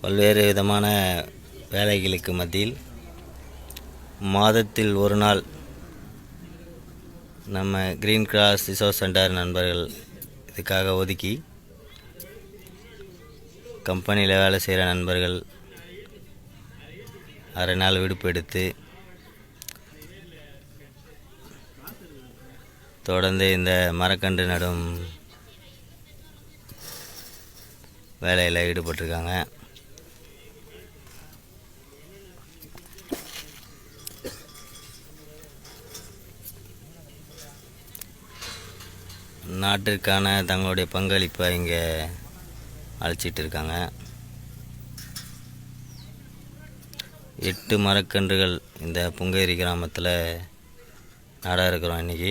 பல்வேறு விதமான வேலைகளுக்கு மத்தியில் மாதத்தில் ஒரு நாள் நம்ம க்ரீன் கிராஸ் ரிசோர்ஸ் சென்டர் நண்பர்கள் இதுக்காக ஒதுக்கி கம்பெனியில் வேலை செய்கிற நண்பர்கள் அரை நாள் விடுப்பு எடுத்து தொடர்ந்து இந்த மரக்கன்று நடும் வேலையில் ஈடுபட்டிருக்காங்க. நாட்டிற்கான தங்களுடைய பங்களிப்பை இங்கே அழைச்சிட்டு இருக்காங்க எட்டு மரக்கன்றுகள் இந்த புங்கேரி கிராமத்தில் நட இருக்கிறோம் இன்றைக்கி